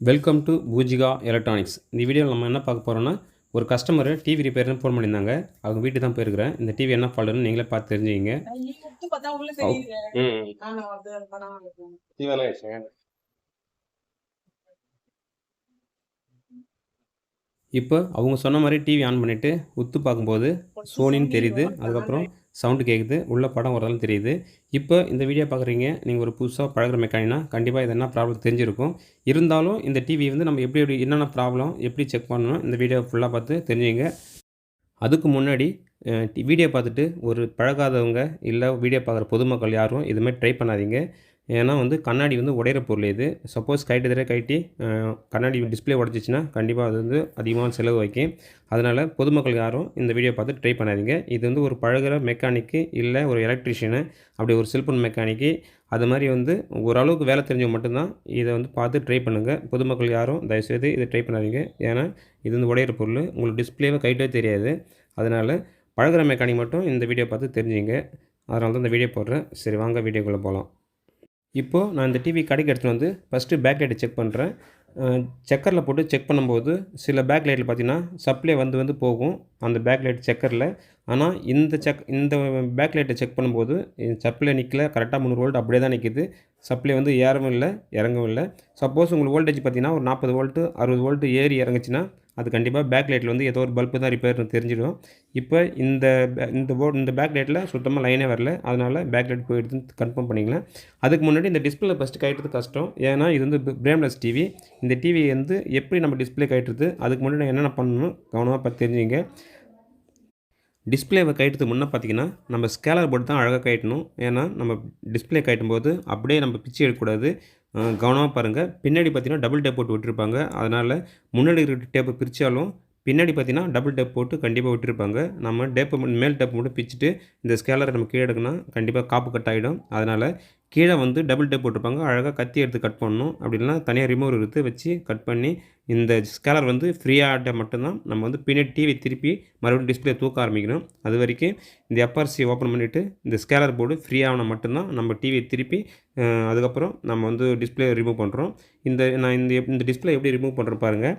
Welcome to Poojika electronics இந்த வீடியோவில் நம்ம என்ன பார்க்க போகிறோம்னா ஒரு கஸ்டமர் டிவி ரிப்பேர்னு ஃபோன் பண்ணியிருந்தாங்க. அவங்க வீட்டுக்கு தான் போயிருக்கிறேன். இந்த டிவி என்ன ஃபால்ட்டுன்னு நீங்களே பார்த்து தெரிஞ்சுக்கிங்க. நீ இப்போ அவங்க சொன்ன மாதிரி டிவி ஆன் பண்ணிவிட்டு உத்து பார்க்கும்போது சோனின்னு தெரியுது. அதுக்கப்புறம் சவுண்டு கேட்குது உள்ள படம் வரதாலும் தெரியுது. இப்போ இந்த வீடியோ பார்க்குறீங்க. நீங்கள் ஒரு புதுசாக பழகுற மெக்கானிக்னா கண்டிப்பாக இது என்ன ப்ராப்ளம் தெரிஞ்சிருக்கும். இருந்தாலும் இந்த டிவி வந்து நம்ம எப்படி எப்படி என்னென்ன ப்ராப்ளம் எப்படி செக் பண்ணணும் இந்த வீடியோ ஃபுல்லாக பார்த்து தெரிஞ்சுங்க. அதுக்கு முன்னாடி வீடியோ பார்த்துட்டு ஒரு பழகாதவங்க இல்லை வீடியோ பார்க்குற பொதுமக்கள் யாரும் இதுமாதிரி ட்ரை பண்ணாதீங்க. ஏன்னா வந்து கண்ணாடி வந்து உடையிற பொருள் இது. சப்போஸ் கைட்டு தடவை கைட்டி கண்ணாடி டிஸ்பிளே உடச்சிச்சின்னா கண்டிப்பாக அது வந்து அதிகமான செலவு வைக்கும். அதனால் பொதுமக்கள் யாரும் இந்த வீடியோ பார்த்து ட்ரை பண்ணாதீங்க. இது வந்து ஒரு பழகுற மெக்கானிக்கு இல்லை ஒரு எலக்ட்ரிஷியனு அப்படி ஒரு செல்போன் மெக்கானிக்கு அது மாதிரி வந்து ஓரளவுக்கு வேலை தெரிஞ்சவங்க மட்டும்தான் இதை வந்து பார்த்து ட்ரை பண்ணுங்கள் பொதுமக்கள் யாரும் தயவுசெய்து இதை ட்ரை பண்ணாதீங்க. ஏன்னா இது வந்து உடையிற பொருள். உங்களுக்கு டிஸ்பிளேவே கைட்டே தெரியாது. அதனால் பழகுற மெக்கானிக் மட்டும் இந்த வீடியோ பார்த்து தெரிஞ்சுங்க. அதனால தான் இந்த வீடியோ போடுறேன். சரி வாங்க வீடியோக்குள்ளே போகலாம் இப்போது நான் இந்த டிவி கடைக்கு எடுத்துகிட்டு வந்து ஃபஸ்ட்டு பேக் லைட்டை செக் பண்ணுறேன் செக்கரில் போட்டு செக் பண்ணும்போது சில பேக் லைட்டில் பார்த்தீங்கன்னா சப்ளை வந்து வந்து போகும். அந்த பேக் லைட் செக்கரில் ஆனால் இந்த செக் இந்த பேக் லைட்டை செக் பண்ணும்போது சப்ளை நிற்கல கரெக்டாக முந்நூறு வோல்ட் அப்படியே தான் நிற்கிது சப்ளை வந்து ஏறவும் இல்லை இறங்கவும் இல்லை. சப்போஸ் உங்களுக்கு வோல்டேஜ் பார்த்தீங்கன்னா ஒரு நாற்பது வோல்ட்டு அறுபது வோல்ட்டு ஏறி இறங்குச்சுன்னா அது கண்டிப்பாக பேக் லைட்டில் வந்து ஏதோ ஒரு பல்பு தான் ரிப்பேர்னு தெரிஞ்சிடும். இப்போ இந்த இந்த போர்டு இந்த பேக் லைட்டில் சுத்தமாக லைனே வரல. அதனால் பேக் லைட் போயிடுதுன்னு கன்ஃபார்ம் பண்ணிக்கலாம். அதுக்கு முன்னாடி இந்த டிஸ்பிளே ஃபஸ்ட்டு கட்டுறது கஷ்டம். ஏன்னா இது வந்து பிரேம்லெஸ் டிவி இந்த டிவி வந்து எப்படி நம்ம டிஸ்பிளே கட்டுறது அதுக்கு முன்னாடி என்னென்ன பண்ணணும் கவனமாக பார்த்து தெரிஞ்சுங்க. டிஸ்பிளேவை கட்டுறதுக்கு முன்னே பார்த்தீங்கன்னா நம்ம ஸ்கேலர் போர்டு தான் அழகாக கட்டணும் ஏன்னா நம்ம டிஸ்பிளே கட்டும்போது அப்படியே நம்ம பிச்சு எடுக்கக்கூடாது. கவனமாக பாருங்கள் பின்னாடி பார்த்தீங்கன்னா டபுள் டேப் போட்டு விட்டுருப்பாங்க. அதனால் முன்னாடி இருக்கிற டேப்பை பிரித்தாலும் பின்னாடி பார்த்தீங்கன்னா டபுள் டேப் போட்டு கண்டிப்பாக விட்டுருப்பாங்க. நம்ம டேப்பை மேல் டேப் மட்டும் பிச்சுட்டு இந்த ஸ்கேலரை நம்ம கீழே எடுக்கணும் கண்டிப்பாக காப்பு கட் ஆகிடும் அதனால் கீழே வந்து டபுள் டேப் போட்டிருப்பாங்க. அழகாக கத்தி எடுத்து கட் பண்ணணும். அப்படின்னா தனியாக ரிமூவர் எடுத்து வச்சு கட் பண்ணி இந்த ஸ்கேலர் வந்து ஃப்ரீயாக மட்டும்தான் நம்ம வந்து பின்னாடி டிவி திருப்பி மறுபடியும் டிஸ்பிளே தூக்க ஆரம்பிக்கணும். அது வரைக்கும் இந்த எப்ஆர்சி ஓப்பன் பண்ணிவிட்டு இந்த ஸ்கேலர் போர்டு ஃப்ரீயாகனா மட்டும்தான் நம்ம டிவியை திருப்பி அதுக்கப்புறம் நம்ம வந்து டிஸ்பிளே ரிமூவ் பண்ணுறோம் இந்த நான் இந்த இந்த டிஸ்பிளே எப்படி ரிமூவ் பண்ணுறேன் பாருங்கள்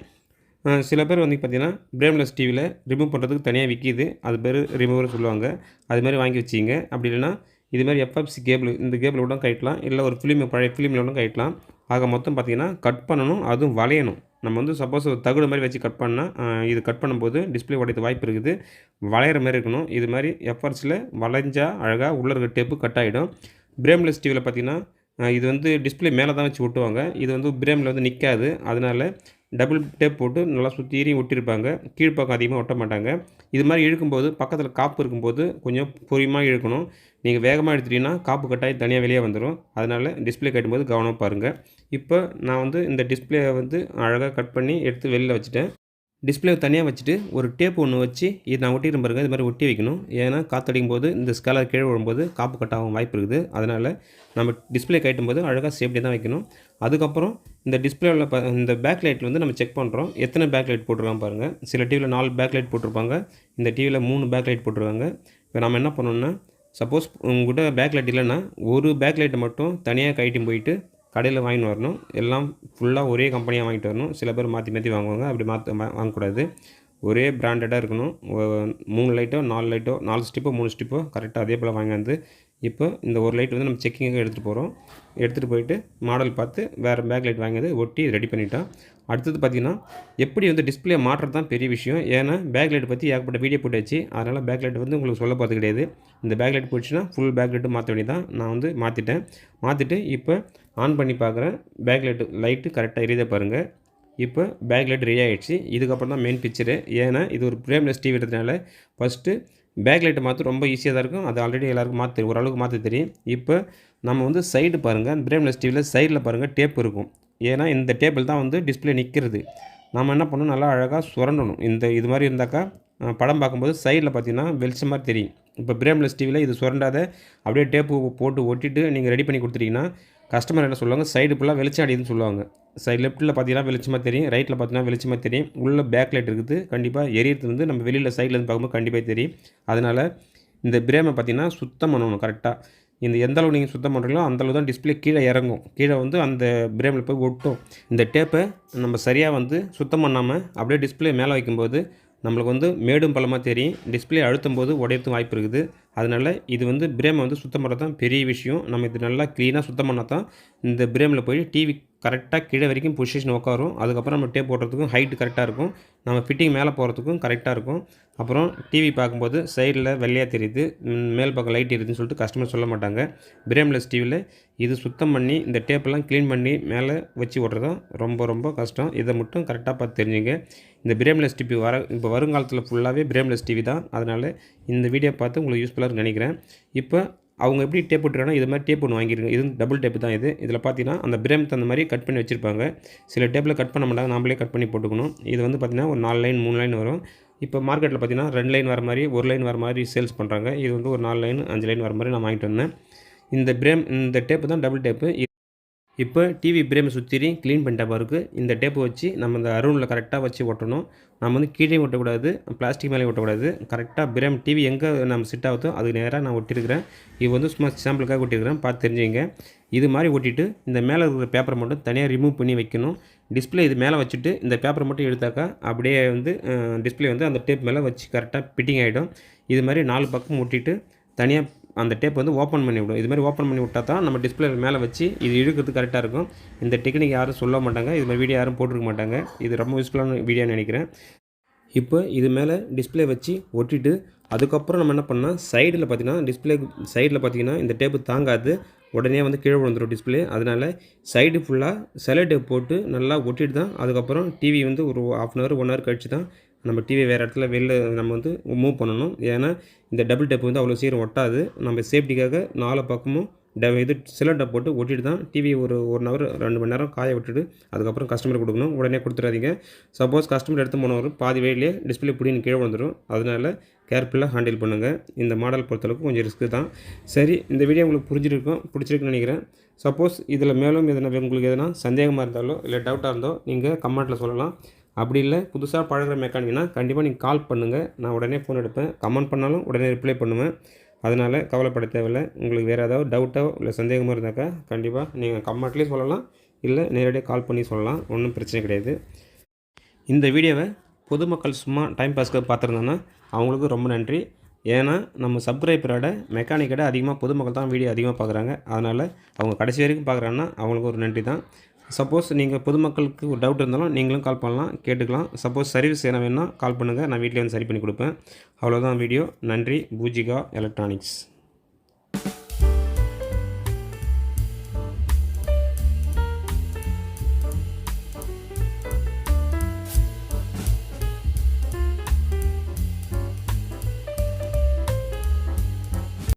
சில பேர் வந்து பார்த்தீங்கன்னா பிரேம்லெஸ் டிவியில் ரிமூவ் பண்ணுறதுக்கு தனியாக விற்கிது அது பேர் ரிமூவர் சொல்லுவாங்க. அது மாதிரி வாங்கி வச்சிங்க. அப்படி இல்லைன்னா இது மாதிரி எஃப்எஃப்சி கேபிள் இந்த கேபிள் கூட கட்டலாம் இல்லை ஒரு ஃபிலிம் பழைய ஃபிலிமில் கூட கட்டலாம் ஆக மொத்தம் பார்த்தீங்கன்னா கட் பண்ணணும் அதுவும் வளையணும். நம்ம வந்து சப்போஸ் ஒரு தகுடு மாதிரி வச்சு கட் பண்ணால் இது கட் பண்ணும்போது டிஸ்பிளே உடையது வாய்ப்பு இருக்குது. வளையிற மாதிரி இருக்கணும். இது மாதிரி எஃப்ஆர்ஸில் வளைஞ்சால் அழகாக உள்ளே இருக்க டேப்பு கட் ஆகிடும் பிரேம்லெஸ் டிவியில் பார்த்தீங்கன்னா இது வந்து டிஸ்பிளே மேலே தான் வச்சு ஒட்டுவாங்க. இது வந்து பிரேமில் வந்து நிற்காது அதனால டபுள் டேப் போட்டு நல்லா சுற்றியும் ஒட்டியிருப்பாங்க. கீழ்ப்பக்கம் அதிகமாக ஒட்ட மாட்டாங்க இது மாதிரி இழுக்கும்போது பக்கத்தில் காப்பு இருக்கும்போது கொஞ்சம் பொரியமாக இழுக்கணும். நீங்கள் வேகமாக எடுத்துட்டீங்கன்னா காப்பு கட்டாயி தனியாக வெளியே வந்துடும் அதனால் டிஸ்பிளே கட்டும்போது கவனமாக பாருங்கள் இப்போ நான் வந்து இந்த டிஸ்பிளே வந்து அழகாக கட் பண்ணி எடுத்து வெளியில் வச்சுட்டேன். டிஸ்பிளே தனியாக வச்சுட்டு ஒரு டேப் ஒன்று வச்சு இது நான் ஒட்டிடும் பாருங்க இது மாதிரி ஒட்டி வைக்கணும். ஏன்னா காற்றடிக்கும் போது இந்த ஸ்கேலர் கீழே விழும்போது காப்பு கட் ஆகும் வாய்ப்பு இருக்குது. அதனால் நம்ம டிஸ்பிளே கட்டும் போது அழகாக சேஃப்டி தான் வைக்கணும். அதுக்கப்புறம் இந்த டிஸ்பிளேவில் ப இந்த பேக் லைட்டில் வந்து நம்ம செக் பண்ணுறோம் எத்தனை பேக் லைட் போட்டிருக்காங்க பாருங்கள் சில டிவியில் நாலு பேக் லைட் போட்டிருப்பாங்க. இந்த டிவியில் மூணு பேக் லைட் போட்டிருக்காங்க. இப்போ நம்ம என்ன பண்ணணும்னா சப்போஸ் உங்கள்கிட்ட பேக் லைட் இல்லைன்னா ஒரு பேக் லைட்டை மட்டும் தனியாக கைட்டி போயிட்டு கடையில் வாங்கிட்டு வரணும். எல்லாம் ஃபுல்லாக ஒரே கம்பெனியாக வாங்கிட்டு வரணும். சில பேர் மாற்றி மாற்றி வாங்குவாங்க. அப்படி மாற்ற வாங்கக்கூடாது. ஒரே பிராண்டடாக இருக்கணும். மூணு லைட்டோ நாலு லைட்டோ நாலு ஸ்டிப்போ மூணு ஸ்டிப்போ கரெக்டாக அதே போல் வாங்கியாந்து இப்போ இந்த ஒரு லைட் வந்து நம்ம செக்கிங்காக எடுத்துகிட்டு போகிறோம் எடுத்துகிட்டு போயிட்டு மாடல் பார்த்து வேறு பேக் லைட் வாங்கியது ஒட்டி ரெடி பண்ணிட்டோம். அடுத்தது பார்த்திங்கன்னா எப்படி வந்து டிஸ்பிளே மாற்றுறது தான் பெரிய விஷயம். ஏன்னா பேக் லைட் பற்றி ஏகப்பட்ட வீடியோ போட்டாச்சு அதனால் பேக் லைட் வந்து உங்களுக்கு சொல்ல போகிறது கிடையாது. இந்த பேக் லைட் போயிடுச்சுன்னா ஃபுல் பேக் லைட்டு மாற்ற வேண்டியதான் நான் வந்து மாற்றிட்டேன் மாற்றிட்டு இப்போ ஆன் பண்ணி பார்க்குறேன் பேக் லைட்டு லைட்டு கரெக்டாக எரியுதா பாருங்கள் இப்போ பேக் லைட் ரெடி ஆகிடுச்சு இதுக்கப்புறம் தான் மெயின் பிக்சரு ஏன்னா இது ஒரு ப்ரேம்லெஸ் டிவி எடுத்ததுனால ஃபஸ்ட்டு பேக் லைட்டை மாற்ற ரொம்ப ஈஸியாக தான் இருக்கும். அது ஆல்ரெடி எல்லாருக்கும் மாற்ற ஓரளவுக்கு மாற்ற தெரியும். இப்போ நம்ம வந்து சைடு பாருங்கள் பிரேம்லெஸ் டிவியில் சைடில் பாருங்கள் டேப் இருக்கும். ஏன்னா இந்த டேபிள் தான் வந்து டிஸ்பிளே நிற்கிறது நம்ம என்ன பண்ணணும்? நல்லா அழகாக சுரண்டணும். இந்த இது மாதிரி இருந்தாக்கா படம் பார்க்கும்போது சைடில் பார்த்தீங்கன்னா வெளிச்சம் மாதிரி தெரியும். இப்போ பிரேம்லெஸ் டிவியில் இது சுரண்டாத அப்படியே டேப்பு போட்டு ஒட்டிட்டு நீங்கள் ரெடி பண்ணி கொடுத்துட்டிங்கன்னா கஸ்டமர் என்ன சொல்லுவாங்க? சைடு ஃபுல்லாக வெளிச்சம் அடிதுன்னு சொல்லுவாங்க. சைடு லெஃப்ட்டில் பார்த்தீங்கன்னா வெளிச்சமாக தெரியும். ரைட்டில் பார்த்தீங்கன்னா வெளிச்சமாக தெரியும். உள்ள பேக் லைட் இருக்குது. கண்டிப்பாக எரியறது வந்து நம்ம வெளியில் சைடில் இருந்து பார்க்கும்போது கண்டிப்பாக தெரியும். அதனால் இந்த பிரேமை பார்த்தீங்கன்னா சுத்தம் பண்ணணும் கரெக்டாக இந்த எந்த அளவு நீங்கள் சுத்தம் பண்ணுறீங்களோ அந்த அளவு தான் டிஸ்பிளே கீழே இறங்கும். கீழே வந்து அந்த பிரேமில் போய் ஒட்டும். இந்த டேப்பை நம்ம சரியாக வந்து சுத்தம் பண்ணாமல் அப்படியே டிஸ்பிளே மேலே வைக்கும்போது நம்மளுக்கு வந்து மேடும் பலமாக தெரியும். டிஸ்பிளே அழுத்தும் போது உடையறதுக்கு வாய்ப்பு இருக்குது. அதனால் இது வந்து பிரேமை வந்து சுத்தம் பண்ணுறது தான் பெரிய விஷயம். நம்ம இது நல்லா க்ளீனாக சுத்தம் பண்ணால் தான் இந்த பிரேமில் போய் டிவி கரெக்டாக கீழே வரைக்கும் பொசிஷன் உட்காரும் அதுக்கப்புறம் நம்ம டேப் போடுறதுக்கும் ஹைட் கரெக்டாக இருக்கும். நம்ம ஃபிட்டிங் மேலே போகிறதுக்கும் கரெக்டாக இருக்கும். அப்புறம் டிவி பார்க்கும்போது சைடில் வெள்ளையாக தெரியுது மேல் பக்கம் லைட் எரியுதுன்னு சொல்லிட்டு கஸ்டமர் சொல்ல மாட்டாங்க. பிரேம்லெஸ் டிவியில் இது சுத்தம் பண்ணி இந்த டேப்பெல்லாம் க்ளீன் பண்ணி மேலே வச்சு விட்றது தான் ரொம்ப ரொம்ப கஷ்டம். இதை மட்டும் கரெக்டாக பார்த்து தெரிஞ்சுங்க. இந்த பிரேம்லெஸ் டிவி வர இப்போ வருங்காலத்தில் ஃபுல்லாகவே பிரேம்லெஸ் டிவி தான். அதனால் இந்த வீடியோ பார்த்து உங்களுக்கு யூஸ்ஃபுல்லாக நினைக்கிறேன். இப்போ அவங்க எப்படி டேப் போட்டுருக்காங்கன்னா இது மாதிரி டேப் ஒன்று வாங்கிருங்க இது டபுள் டேப் தான் இது. இதில் பார்த்தீங்கன்னா அந்த பிரேம் தகுந்த மாதிரி கட் பண்ணி வச்சுருப்பாங்க. சில டேப்பில் கட் பண்ண மாட்டாங்க. நாமளே கட் பண்ணி போட்டுக்கணும். இது வந்து பார்த்திங்கன்னா ஒரு நாலு லைன் மூணு லைன் வரும். இப்போ மார்க்கெட்டில் பார்த்தீங்கன்னா ரெண்டு லைன் வர மாதிரி ஒரு லைன் வர மாதிரி சேல்ஸ் பண்ணுறாங்க இது வந்து ஒரு நாலு லைன் அஞ்சு லைன் வர மாதிரி நான் வாங்கிட்டு வந்தேன். இந்த பிரேம் இந்த டேப்பு தான் டபுள் டேப்பு இப்போ டிவி பிரேமை சுற்றி க்ளீன் பண்ணிட்டா பாருக்கு. இந்த டேப்பை வச்சு நம்ம இந்த அருணில் கரெக்டாக வச்சு ஒட்டணும். நம்ம வந்து கீழே ஒட்டக்கூடாது பிளாஸ்டிக் மேலே ஒட்டக்கூடாது. கரெக்டாக பிரேம் டிவி எங்கே நம்ம செட் ஆகுதோ அதுக்கு நேராக நான் ஒட்டியிருக்கிறேன் இது வந்து சும்மா சாம்பிளுக்காக ஒட்டியிருக்கிறேன் பார்த்து தெரிஞ்சுங்க இது மாதிரி ஒட்டிட்டு இந்த மேலே இருக்கிற பேப்பரை மட்டும் தனியாக ரிமூவ் பண்ணி வைக்கணும். டிஸ்பிளே இது மேலே வச்சுட்டு இந்த பேப்பரை மட்டும் எடுத்தாக்கா அப்படியே வந்து டிஸ்பிளே வந்து அந்த டேப் மேலே வச்சு கரெக்டாக ஃபிட்டிங் ஆகிடும் இது மாதிரி நாலு பக்கம் ஒட்டிட்டு தனியாக அந்த டேப் வந்து ஓப்பன் பண்ணி விடும். இது மாதிரி ஓப்பன் பண்ணி விட்டா தான் நம்ம டிஸ்பிளே மேலே வச்சு இது இழுக்கிறது கரெக்டாக இருக்கும். இந்த டெக்னிக் யாரும் சொல்ல மாட்டாங்க. இது மாதிரி வீடியோ யாரும் போட்டிருக்க மாட்டாங்க. இது ரொம்ப யூஸ்ஃபுல்லான வீடியோன்னு நினைக்கிறேன். இப்போ இது மேலே டிஸ்பிளே வச்சு ஒட்டிட்டு அதுக்கப்புறம் நம்ம என்ன பண்ணால் சைடில் பார்த்தீங்கன்னா டிஸ்பிளே சைடில் பார்த்தீங்கன்னா இந்த டேப்பு தாங்காது. உடனே வந்து கீழே விழுந்துடும் டிஸ்பிளே அதனால் சைடு ஃபுல்லாக செலோ டேப் போட்டு நல்லா ஒட்டிட்டு தான் அதுக்கப்புறம் டிவி வந்து ஒரு half an hour one hour கழிச்சு தான் நம்ம டிவி வேறு இடத்துல வெளில நம்ம வந்து மூவ் பண்ணணும். ஏன்னா இந்த டபுள் டேப் வந்து அவ்வளோ சீக்கிரம் ஒட்டாது. நம்ம சேஃப்டிக்காக நாலு பக்கமும் ட இது சிலிண்டர் போட்டு ஒட்டிட்டு தான் டிவி ஒரு ஒன் ஹவர் ரெண்டு மணி நேரம் காய விட்டுட்டு அதுக்கப்புறம் கஸ்டமர் கொடுக்கணும். உடனே கொடுத்துடாதீங்க. சப்போஸ் கஸ்டமர் எடுத்து போனவர் பாதி வேலையே டிஸ்பிளே பிடின்னு கீழே வந்துடும் அதனால் கேர்ஃபுல்லாக ஹேண்டில் பண்ணுங்கள் இந்த மாடல் பொறுத்தளவுக்கு கொஞ்சம் ரிஸ்க்கு தான். சரி இந்த வீடியோ உங்களுக்கு புரிஞ்சிருக்கும் பிடிச்சிருக்குன்னு நினைக்கிறேன். சப்போஸ் இதில் மேலும் எதனா உங்களுக்கு எதனா சந்தேகமாக இருந்தாலோ இல்லை டவுட்டாக இருந்தோ நீங்கள் கமெண்ட்டில் சொல்லலாம். அப்படி இல்லை புதுசாக பழகிற மெக்கானிக்னா கண்டிப்பாக நீங்கள் கால் பண்ணுங்கள் நான் உடனே ஃபோன் எடுப்பேன். கமெண்ட் பண்ணாலும் உடனே ரிப்ளை பண்ணுவேன். அதனால் கவலைப்பட தேவையில்லை. உங்களுக்கு வேறு ஏதாவது டவுட்டோ இல்லை சந்தேகமாக இருந்தாக்கா கண்டிப்பாக நீங்கள் கமெண்ட்லேயும் சொல்லலாம். இல்லை நேரடியாக கால் பண்ணி சொல்லலாம். ஒன்றும் பிரச்சனை கிடையாது. இந்த வீடியோவை பொதுமக்கள் சும்மா டைம் பாஸ்க்கு பார்த்துருந்தோன்னா அவங்களுக்கு ரொம்ப நன்றி. ஏன்னா நம்ம சப்ஸ்கிரைபரோட மெக்கானிக்கோட அதிகமாக பொதுமக்கள் தான் வீடியோ அதிகமாக பார்க்குறாங்க. அதனால் அவங்க கடைசி வரைக்கும் பார்க்குறாங்கன்னா அவங்களுக்கு ஒரு நன்றி தான் சப்போஸ் நீங்கள் பொதுமக்களுக்கு ஒரு டவுட் இருந்தாலும் நீங்களும் கால் பண்ணலாம் கேட்டுக்கலாம். சப்போஸ் சர்வீஸ் என்ன வேணால் கால் பண்ணுங்கள் நான் வீட்டிலே வந்து சரி பண்ணி கொடுப்பேன். அவ்வளோதான் வீடியோ நன்றி. பூஜிகா எலக்ட்ரானிக்ஸ்